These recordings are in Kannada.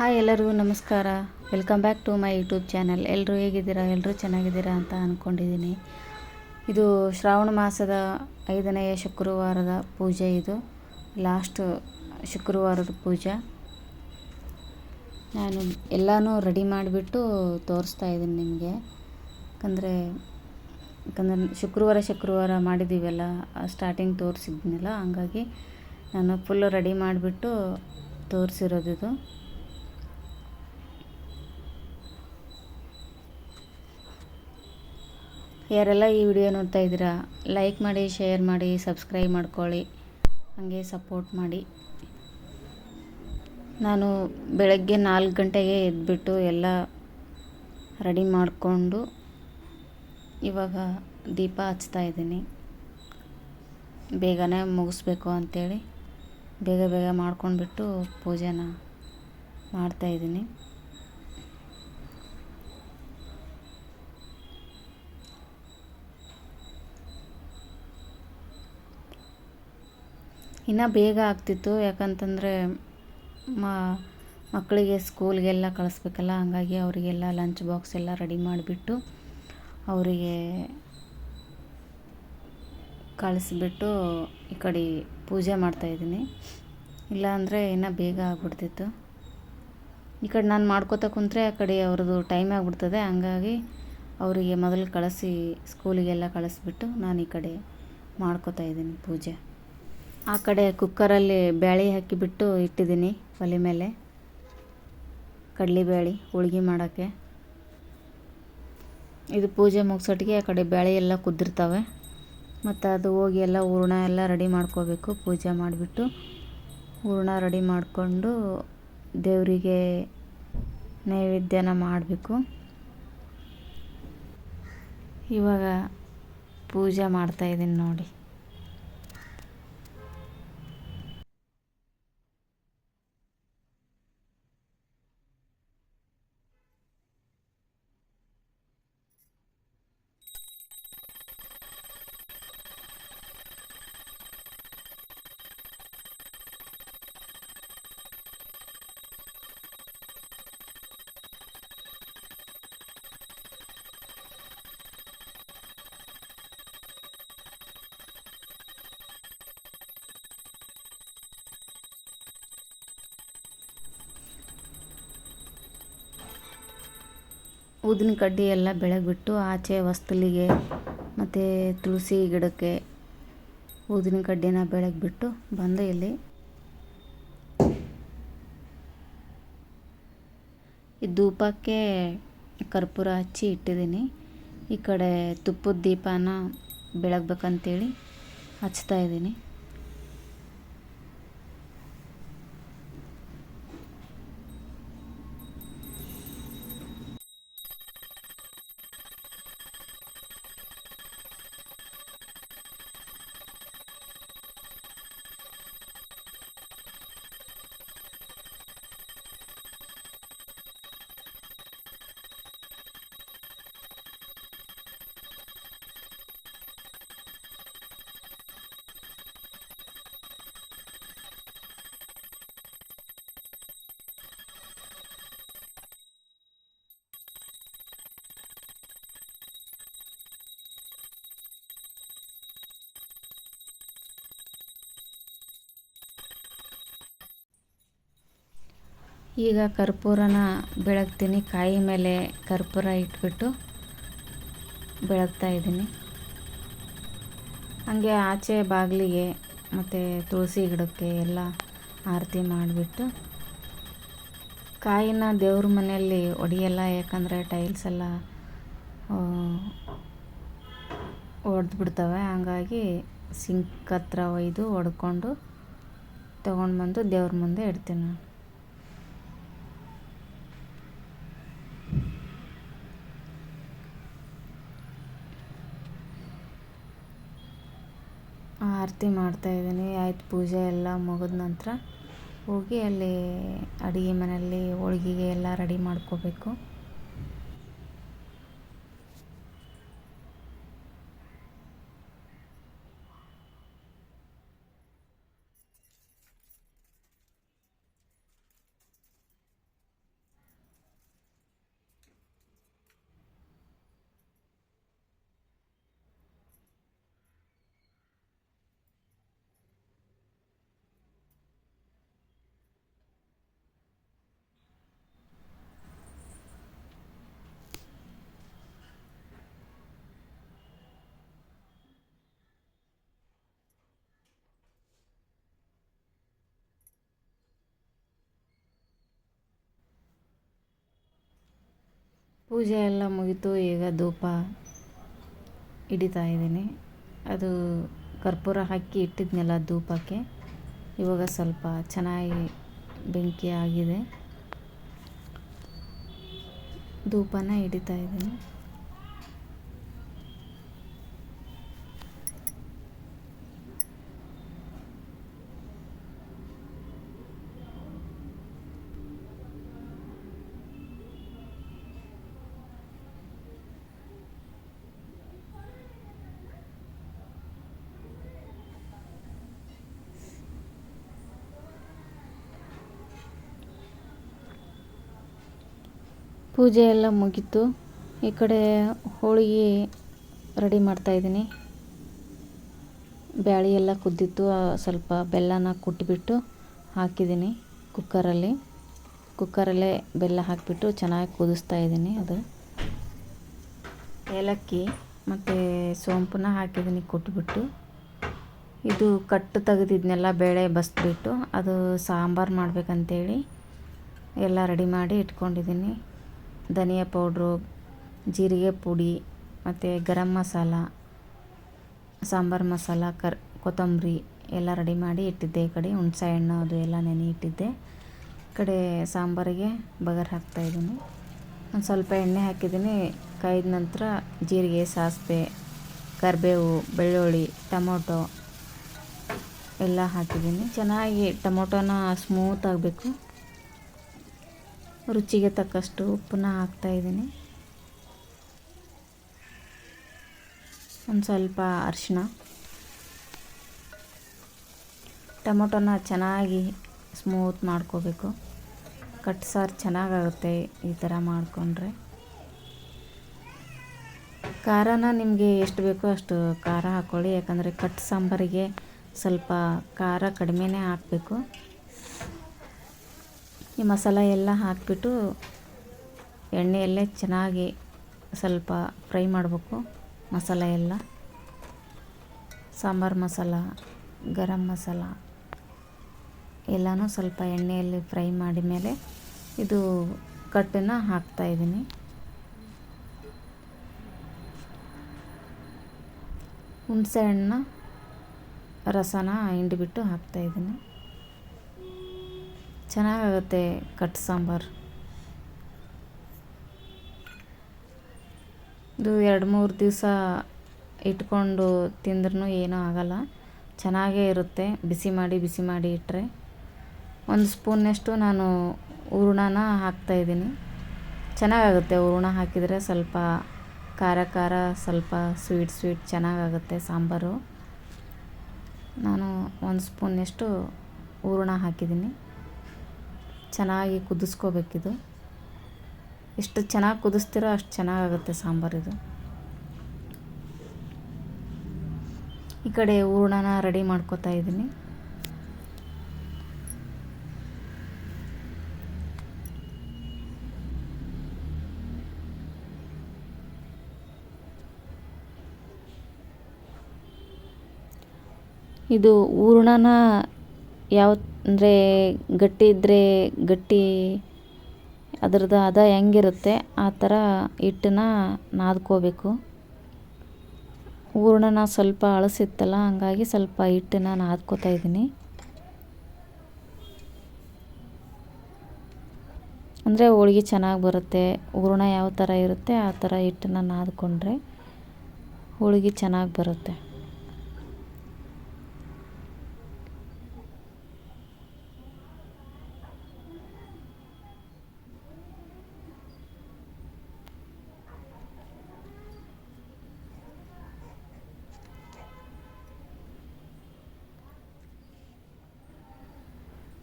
ಹಾಯ್ ಎಲ್ಲರಿಗೂ ನಮಸ್ಕಾರ. Welcome back to my YouTube channel ಎಲ್ಲರೂ ಹೇಗಿದ್ದೀರಾ? ಎಲ್ಲರೂ ಚೆನ್ನಾಗಿದ್ದೀರಾ ಅಂತ ಅಂದ್ಕೊಂಡಿದ್ದೀನಿ ಇದು ಶ್ರಾವಣ ಮಾಸದ ಐದನೆಯ ಶುಕ್ರವಾರದ ಪೂಜೆ ಇದು. ಲಾಸ್ಟ್ ಶುಕ್ರವಾರದ ಪೂಜೆ. ನಾನು ಎಲ್ಲನೂ ರೆಡಿ ಮಾಡಿಬಿಟ್ಟು ತೋರಿಸ್ತಾ ಇದ್ದೀನಿ ನಿಮಗೆ. ಯಾಕಂದರೆ, ಯಾಕಂದ್ರೆ ಶುಕ್ರವಾರ ಶುಕ್ರವಾರ ಮಾಡಿದ್ದೀವಲ್ಲ ಸ್ಟಾರ್ಟಿಂಗ್ ತೋರಿಸಿದ್ನಲ್ಲ, ಹಂಗಾಗಿ ನಾನು ಫುಲ್ಲು ರೆಡಿ ಮಾಡಿಬಿಟ್ಟು ತೋರಿಸಿರೋದಿದು ಯಾರೆಲ್ಲ ಈ ವಿಡಿಯೋ ನೋಡ್ತಾ ಇದ್ದೀರಾ ಲೈಕ್ ಮಾಡಿ ಶೇರ್ ಮಾಡಿ ಸಬ್ಸ್ಕ್ರೈಬ್ ಮಾಡ್ಕೊಳ್ಳಿ. ಹಾಗೆ ಸಪೋರ್ಟ್ ಮಾಡಿ. ನಾನು ಬೆಳಗ್ಗೆ ನಾಲ್ಕು ಗಂಟೆಗೆ ಎದ್ಬಿಟ್ಟು ಎಲ್ಲ ರೆಡಿ ಮಾಡಿಕೊಂಡು ಇವಾಗ ದೀಪ ಹಚ್ತಾ ಇದ್ದೀನಿ. ಬೇಗನೆ ಮುಗಿಸ್ಬೇಕು ಅಂಥೇಳಿ ಬೇಗ ಬೇಗ ಮಾಡ್ಕೊಂಡ್ಬಿಟ್ಟು ಪೂಜೆನ ಮಾಡ್ತಾಯಿದ್ದೀನಿ ಇನ್ನು ಬೇಗ ಆಗ್ತಿತ್ತು. ಯಾಕಂತಂದರೆ ಮಕ್ಕಳಿಗೆ ಸ್ಕೂಲ್ಗೆಲ್ಲ ಕಳಿಸ್ಬೇಕಲ್ಲ, ಹಾಗಾಗಿ ಅವರಿಗೆಲ್ಲ ಲಂಚ್ ಬಾಕ್ಸ್ ಎಲ್ಲ ರೆಡಿ ಮಾಡಿಬಿಟ್ಟು ಅವರಿಗೆ ಕಳಿಸ್ಬಿಟ್ಟು ಈ ಕಡೆ ಪೂಜೆ ಮಾಡ್ತಾಯಿದ್ದೀನಿ ಇಲ್ಲಾಂದರೆ ಇನ್ನೂ ಬೇಗ ಆಗ್ಬಿಡ್ತಿತ್ತು. ಈ ಕಡೆ ನಾನು ಮಾಡ್ಕೋತಾ ಕುಂತ್ರೆ ಆ ಕಡೆ ಅವ್ರದ್ದು ಟೈಮ್ ಆಗಿಬಿಡ್ತದೆ. ಹಂಗಾಗಿ ಅವರಿಗೆ ಮೊದಲು ಕಳಿಸಿ ಸ್ಕೂಲಿಗೆಲ್ಲ ಕಳಿಸ್ಬಿಟ್ಟು ನಾನು ಈ ಕಡೆ ಮಾಡ್ಕೋತಾ ಇದ್ದೀನಿ ಪೂಜೆ. ಆ ಕಡೆ ಕುಕ್ಕರಲ್ಲಿ ಬ್ಯಾಳಿ ಹಾಕಿಬಿಟ್ಟು ಇಟ್ಟಿದ್ದೀನಿ ಒಲೆ ಮೇಲೆ. ಕಡಲೆಬೇಳೆ ಹೋಳ್ಗೆ ಮಾಡೋಕ್ಕೆ. ಇದು ಪೂಜೆ ಮುಗಿಸೋಟಿಗೆ ಆ ಕಡೆ ಬೇಳೆ ಎಲ್ಲ ಕುದ್ದಿರ್ತವೆ. ಮತ್ತು ಅದು ಹೋಗಿ ಎಲ್ಲ ಹೂರ್ಣ ಎಲ್ಲ ರೆಡಿ ಮಾಡ್ಕೋಬೇಕು. ಪೂಜೆ ಮಾಡಿಬಿಟ್ಟು ಹೂರ್ಣ ರೆಡಿ ಮಾಡಿಕೊಂಡು ದೇವರಿಗೆ ನೈವೇದ್ಯನ ಮಾಡಬೇಕು. ಇವಾಗ ಪೂಜೆ ಮಾಡ್ತಾಯಿದ್ದೀನಿ ನೋಡಿ. ಊದಿನ ಕಡ್ಡಿ ಎಲ್ಲ ಬೆಳಗ್ಬಿಟ್ಟು ಆಚೆ ಹೊಸ್ತಲಿಗೆ ಮತ್ತು ತುಳಸಿ ಗಿಡಕ್ಕೆ ಊದಿನ ಕಡ್ಡಿನ ಬೆಳಗ್ಬಿಟ್ಟು ಬಂದು ಇಲ್ಲಿ ಈ ಧೂಪಕ್ಕೆ ಕರ್ಪೂರ ಹಚ್ಚಿ ಇಟ್ಟಿದ್ದೀನಿ. ಈ ಕಡೆ ತುಪ್ಪದ ದೀಪನ ಬೆಳಗ್ಬೇಕಂತೇಳಿ ಹಚ್ತಾ ಇದ್ದೀನಿ. ಈಗ ಕರ್ಪೂರನ ಬೆಳಗ್ತೀನಿ. ಕಾಯಿ ಮೇಲೆ ಕರ್ಪೂರ ಇಟ್ಬಿಟ್ಟು ಬೆಳಗ್ತಾ ಇದ್ದೀನಿ. ಹಾಗೆ ಆಚೆ ಬಾಗಿಲಿಗೆ ಮತ್ತು ತುಳಸಿ ಗಿಡಕ್ಕೆ ಎಲ್ಲ ಆರತಿ ಮಾಡಿಬಿಟ್ಟು ಕಾಯಿನ ದೇವ್ರ ಮನೆಯಲ್ಲಿ ಒಡೆಯಲ್ಲ, ಯಾಕಂದರೆ ಟೈಲ್ಸ್ ಎಲ್ಲ ಒಡೆದು ಬಿಡ್ತವೆ ಹಂಗಾಗಿ ಸಿಂಕ್ ಹತ್ರ ಒಯ್ದು ಹೊಡ್ಕೊಂಡು ತೊಗೊಂಡು ಬಂದು ದೇವ್ರ ಮುಂದೆ ಇಡ್ತೀನಿ ನಾನು. ಆರತಿ ಮಾಡ್ತಾಯಿದ್ದೀನಿ ಆಯ್ತು ಪೂಜೆ ಎಲ್ಲ ಮುಗಿದ ನಂತರ ಹೋಗಿ ಅಲ್ಲಿ ಅಡುಗೆ ಮನೆಯಲ್ಲಿ ಹೋಳ್ಗೆಗೆ ಎಲ್ಲ ರೆಡಿ ಮಾಡ್ಕೋಬೇಕು. ಪೂಜೆ ಎಲ್ಲ ಮುಗೀತು, ಈಗ ಧೂಪ ಹಿಡಿತಾ ಇದ್ದೀನಿ. ಅದು ಕರ್ಪೂರ ಹಾಕಿ ಇಟ್ಟಿದ್ನಲ್ಲ ಧೂಪಕ್ಕೆ. ಇವಾಗ ಸ್ವಲ್ಪ ಚೆನ್ನಾಗಿ ಬೆಂಕಿ ಆಗಿದೆ. ಧೂಪನ ಹಿಡಿತಾ ಇದ್ದೀನಿ. ಪೂಜೆ ಎಲ್ಲ ಮುಗೀತು. ಈ ಕಡೆ ಹೋಳಿಗೆ ರೆಡಿ ಮಾಡ್ತಾಯಿದ್ದೀನಿ ಬ್ಯಾಳಿ ಎಲ್ಲ ಕುದ್ದಿತ್ತು ಸ್ವಲ್ಪ ಬೆಲ್ಲನ ಕುಟ್ಬಿಟ್ಟು ಹಾಕಿದ್ದೀನಿ ಕುಕ್ಕರಲ್ಲಿ. ಕುಕ್ಕರಲ್ಲೇ ಬೆಲ್ಲ ಹಾಕಿಬಿಟ್ಟು ಚೆನ್ನಾಗಿ ಕುದಿಸ್ತಾ ಇದ್ದೀನಿ ಅದು. ಏಲಕ್ಕಿ ಮತ್ತು ಸೋಂಪನ್ನ ಹಾಕಿದ್ದೀನಿ ಕುಟ್ಬಿಟ್ಟು. ಇದು ಕಟ್ಟು ತೆಗೆದಿದ್ನೆಲ್ಲ ಬೇಳೆ ಬಸ್ಬಿಟ್ಟು, ಅದು ಸಾಂಬಾರು ಮಾಡ್ಬೇಕಂತೇಳಿ ಎಲ್ಲ ರೆಡಿ ಮಾಡಿ ಇಟ್ಕೊಂಡಿದ್ದೀನಿ. ಧನಿಯಾ ಪೌಡ್ರು, ಜೀರಿಗೆ ಪುಡಿ, ಮತ್ತು ಗರಂ ಮಸಾಲ, ಸಾಂಬಾರು ಮಸಾಲ, ಕರ್, ಕೊತ್ತಂಬರಿ ಎಲ್ಲ ರೆಡಿ ಮಾಡಿ ಇಟ್ಟಿದ್ದೆ. ಈ ಕಡೆ ಹುಣ್ಸೆ ಹಣ್ಣು ಅದು ಎಲ್ಲ ನೆನೆ ಇಟ್ಟಿದ್ದೆ ಈ ಕಡೆ ಸಾಂಬಾರಿಗೆ ಬಗರ್ ಹಾಕ್ತಾಯಿದ್ದೀನಿ ಒಂದು ಸ್ವಲ್ಪ ಎಣ್ಣೆ ಹಾಕಿದ್ದೀನಿ. ಕಾಯ್ದ ನಂತರ ಜೀರಿಗೆ, ಸಾಸಿವೆ, ಕರಿಬೇವು, ಬೆಳ್ಳುಳ್ಳಿ, ಟೊಮೊಟೊ ಎಲ್ಲ ಹಾಕಿದ್ದೀನಿ. ಚೆನ್ನಾಗಿ ಟೊಮೊಟೊನ ಸ್ಮೂತ್ ಆಗಬೇಕು. ರುಚಿಗೆ ತಕ್ಕಷ್ಟು ಉಪ್ಪನ್ನ ಹಾಕ್ತಾಯಿದ್ದೀನಿ ಒಂದು ಸ್ವಲ್ಪ ಅರಿಶಿನ ಟೊಮೊಟೊನ ಚೆನ್ನಾಗಿ ಸ್ಮೂತ್ ಮಾಡ್ಕೋಬೇಕು. ಕಟ್ ಸಾರು ಚೆನ್ನಾಗಾಗುತ್ತೆ ಈ ಥರ ಮಾಡಿಕೊಂಡ್ರೆ. ಖಾರನ ನಿಮಗೆ ಎಷ್ಟು ಬೇಕೋ ಅಷ್ಟು ಖಾರ ಹಾಕ್ಕೊಳ್ಳಿ ಯಾಕಂದರೆ ಕಟ್ ಸಾಂಬಾರಿಗೆ ಸ್ವಲ್ಪ ಖಾರ ಕಡಿಮೆನೇ ಹಾಕಬೇಕು. ಈ ಮಸಾಲ ಎಲ್ಲ ಹಾಕಿಬಿಟ್ಟು ಎಣ್ಣೆಯಲ್ಲೇ ಚೆನ್ನಾಗಿ ಸ್ವಲ್ಪ ಫ್ರೈ ಮಾಡಬೇಕು ಮಸಾಲ ಎಲ್ಲ. ಸಾಂಬಾರು ಮಸಾಲ, ಗರಂ ಮಸಾಲ ಎಲ್ಲನೂ ಸ್ವಲ್ಪ ಎಣ್ಣೆಯಲ್ಲಿ ಫ್ರೈ ಮಾಡಿದ ಮೇಲೆ ಇದು ಕಟ್ಟನ್ನು ಹಾಕ್ತಾಯಿದ್ದೀನಿ ಹುಣಸೆ ಹಣ್ಣು ರಸನ ಹಿಂಡಿಬಿಟ್ಟು ಹಾಕ್ತಾಯಿದ್ದೀನಿ ಚೆನ್ನಾಗಾಗುತ್ತೆ ಕಟ್ ಸಾಂಬಾರು. ಇದು ಎರಡು ಮೂರು ದಿವಸ ಇಟ್ಕೊಂಡು ತಿಂದ್ರೂ ಏನೂ ಆಗಲ್ಲ. ಚೆನ್ನಾಗೇ ಇರುತ್ತೆ. ಬಿಸಿ ಮಾಡಿ ಬಿಸಿ ಮಾಡಿ ಇಟ್ಟರೆ ಒಂದು ಸ್ಪೂನ್ನಷ್ಟು ನಾನು ಹೂರ್ಣನ ಹಾಕ್ತಾಯಿದ್ದೀನಿ ಚೆನ್ನಾಗಾಗುತ್ತೆ ಹೂರ್ಣ ಹಾಕಿದರೆ ಸ್ವಲ್ಪ ಖಾರ ಖಾರ, ಸ್ವಲ್ಪ ಸ್ವೀಟ್ ಸ್ವೀಟ್ ಚೆನ್ನಾಗಾಗುತ್ತೆ ಸಾಂಬಾರು. ನಾನು ಒಂದು ಸ್ಪೂನ್ನಷ್ಟು ಹೂರ್ಣ ಹಾಕಿದ್ದೀನಿ. ಚೆನ್ನಾಗಿ ಕುದಿಸ್ಕೋಬೇಕಿದು. ಎಷ್ಟು ಚೆನ್ನಾಗಿ ಕುದಿಸ್ತೀರೋ ಅಷ್ಟು ಚೆನ್ನಾಗಾಗುತ್ತೆ ಸಾಂಬಾರಿದು ಈ ಕಡೆ ಹೂರ್ಣನ ರೆಡಿ ಮಾಡ್ಕೋತಾ ಇದ್ದೀನಿ. ಇದು ಹೂರ್ಣನ ಯಾವ, ಅಂದರೆ ಗಟ್ಟಿ ಇದ್ದರೆ ಗಟ್ಟಿ, ಅದ್ರದ್ದು ಹದ ಹೆಂಗಿರುತ್ತೆ, ಆ ಥರ ಹಿಟ್ಟನ್ನ ನಾದ್ಕೋಬೇಕು. ಹೂರ್ಣನ ಸ್ವಲ್ಪ ಅಳಸಿತ್ತಲ್ಲ, ಹಂಗಾಗಿ ಸ್ವಲ್ಪ ಹಿಟ್ಟನ್ನ ನಾದ್ಕೋತಾ ಇದ್ದೀನಿ. ಅಂದರೆ ಹೋಳ್ಗೆ ಚೆನ್ನಾಗಿ ಬರುತ್ತೆ, ಹೂರ್ಣ ಯಾವ ಥರ ಇರುತ್ತೆ ಆ ಥರ ಹಿಟ್ಟನ್ನ ನಾದ್ಕೊಂಡ್ರೆ ಹೋಳ್ಗೆ ಚೆನ್ನಾಗಿ ಬರುತ್ತೆ.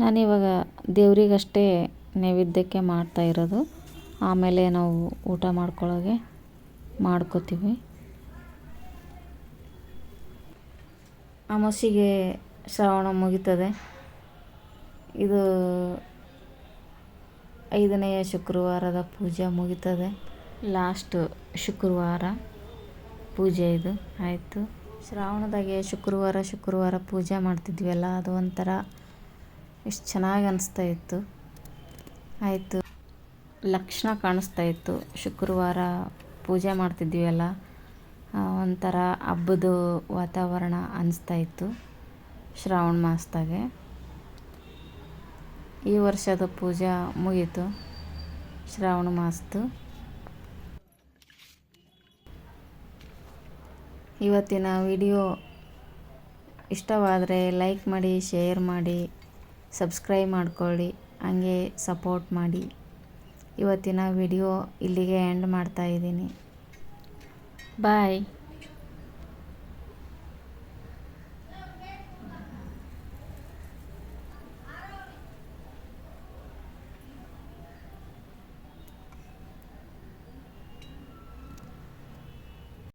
ನಾನಿವಾಗ ದೇವರಿಗಷ್ಟೇ ನೈವೇದ್ಯಕ್ಕೆ ಮಾಡ್ತಾ ಇರೋದು. ಆಮೇಲೆ ನಾವು ಊಟ ಮಾಡ್ಕೊಳ್ಳೋಗೆ ಮಾಡ್ಕೋತೀವಿ. ಅಮಾಸಿಗೆ ಶ್ರಾವಣ ಮುಗೀತದೆ. ಇದು ಐದನೆಯ ಶುಕ್ರವಾರದ ಪೂಜೆ ಮುಗೀತದೆ. ಲಾಸ್ಟ್ ಶುಕ್ರವಾರ ಪೂಜೆ ಇದು. ಆಯಿತು. ಶ್ರಾವಣದಾಗೆ ಶುಕ್ರವಾರ ಶುಕ್ರವಾರ ಪೂಜೆ ಮಾಡ್ತಿದ್ವಲ್ಲ ಅದು ಒಂಥರ ಎಷ್ಟು ಚೆನ್ನಾಗಿ ಅನಿಸ್ತಾ ಇತ್ತು. ಆಯಿತು. ಲಕ್ಷಣ ಕಾಣಿಸ್ತಾ ಇತ್ತು. ಶುಕ್ರವಾರ ಪೂಜೆ ಮಾಡ್ತಿದ್ವಿ ಅಲ್ಲ ಒಂಥರ ಹಬ್ಬದ ವಾತಾವರಣ ಅನಿಸ್ತಾ ಇತ್ತು ಶ್ರಾವಣ ಮಾಸದಾಗೆ. ಈ ವರ್ಷದ ಪೂಜೆ ಮುಗೀತು ಶ್ರಾವಣ ಮಾಸದ್ದು. ಇವತ್ತಿನ ವಿಡಿಯೋ ಇಷ್ಟವಾದರೆ ಲೈಕ್ ಮಾಡಿ, ಶೇರ್ ಮಾಡಿ ಸಬ್ಸ್ಕ್ರೈಬ್ ಮಾಡ್ಕೊಳ್ಳಿ ಹಂಗೆ ಸಪೋರ್ಟ್ ಮಾಡಿ. ಇವತ್ತಿನ ವಿಡಿಯೋ ಇಲ್ಲಿಗೆ ಎಂಡ್ ಮಾಡ್ತಾ ಇದ್ದೀನಿ. ಬಾಯ್.